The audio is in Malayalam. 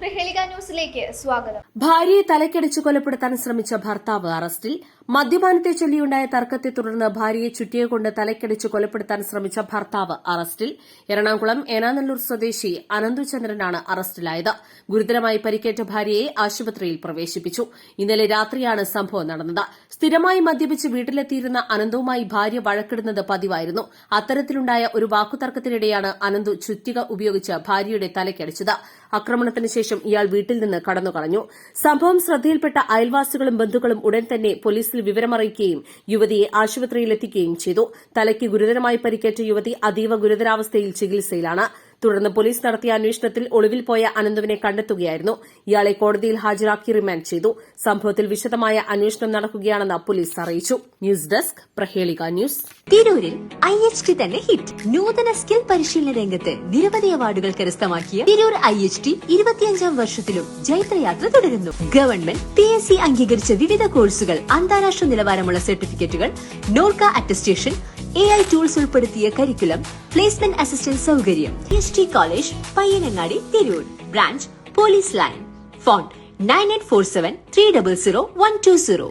ന്യൂസിലേക്ക് സ്വാഗതം. ഭാര്യയെ തലക്കടിച്ചു കൊലപ്പെടുത്താൻ ശ്രമിച്ച ഭർത്താവ് അറസ്റ്റിൽ മദ്യപാനത്തെ ചൊല്ലിയുണ്ടായ തർക്കത്തെ തുടർന്ന് ഭാര്യയെ ചുറ്റിയെക്കൊണ്ട് തലക്കടിച്ചു കൊലപ്പെടുത്താൻ ശ്രമിച്ച ഭർത്താവ് അറസ്റ്റിൽ എറണാകുളം ഏനാനല്ലൂർ സ്വദേശി അനന്തുചന്ദ്രനാണ് അറസ്റ്റിലായത്. ഗുരുതരമായി പരിക്കേറ്റ ഭാര്യയെ ആശുപത്രിയിൽ പ്രവേശിപ്പിച്ചു. ഇന്നലെ രാത്രിയാണ് സംഭവം നടന്നത്. സ്ഥിരമായി മദ്യപിച്ച് വീട്ടിലെത്തിയിരുന്ന അനന്തവുമായി ഭാര്യ വഴക്കിടുന്നത് പതിവായിരുന്നു. അത്തരത്തിലുണ്ടായ ഒരു വാക്കുതർക്കത്തിനിടെയാണ് അനന്തു ചുറ്റിക ഉപയോഗിച്ച് ഭാര്യയുടെ തലക്കടിച്ചത്. ആക്രമണത്തിന് ശേഷം ഇയാൾ വീട്ടിൽ നിന്ന് കടന്നുകളഞ്ഞു. സംഭവം ശ്രദ്ധയിൽപ്പെട്ട അയൽവാസികളും ബന്ധുക്കളും ഉടൻ തന്നെ പോലീസിൽ വിവരമറിയിക്കുകയും യുവതിയെ ആശുപത്രിയിലെത്തിക്കുകയും ചെയ്തു. തലയ്ക്ക് ഗുരുതരമായി പരിക്കേറ്റ യുവതി അതീവ ഗുരുതരാവസ്ഥയിൽ ചികിത്സയിലാണ്. തുടർന്ന് പോലീസ് നടത്തിയ അന്വേഷണത്തിൽ ഒളിവിൽ പോയ അനന്തുവിനെ കണ്ടെത്തുകയായിരുന്നു. ഇയാളെ കോടതിയിൽ ഹാജരാക്കി റിമാൻഡ് ചെയ്തു. സംഭവത്തിൽ വിശദമായ അന്വേഷണം നടക്കുകയാണെന്ന് പോലീസ് അറിയിച്ചു. ന്യൂസ് ഡെസ്ക് പ്രഹേളിക ന്യൂസ്. തിരൂരിൽ ഐ എച്ച് ടി തന്നെ ഹിറ്റ്. നൂതന സ്കിൽ പരിശീലന രംഗത്ത് നിരവധി അവാർഡുകൾ കരസ്ഥമാക്കിയ തിരൂർ ഐ എച്ച് ടി ഇരുപത്തിയഞ്ചാം വർഷത്തിലും ജൈത്രയാത്ര തുടരുന്നു. ഗവൺമെന്റ് പി എസ് സി അംഗീകരിച്ച വിവിധ കോഴ്സുകൾ അന്താരാഷ്ട്ര നിലവാരമുള്ള സർട്ടിഫിക്കറ്റുകൾ NORKA attestation A I tools ഉൾപ്പെടുത്തിയ കരിക്കുലം പ്ലേസ്മെന്റ് അസിസ്റ്റന്റ് സൗകര്യം. S T college Payyanangadi Tirur branch police line phone nine eight four seven three double zero one two zero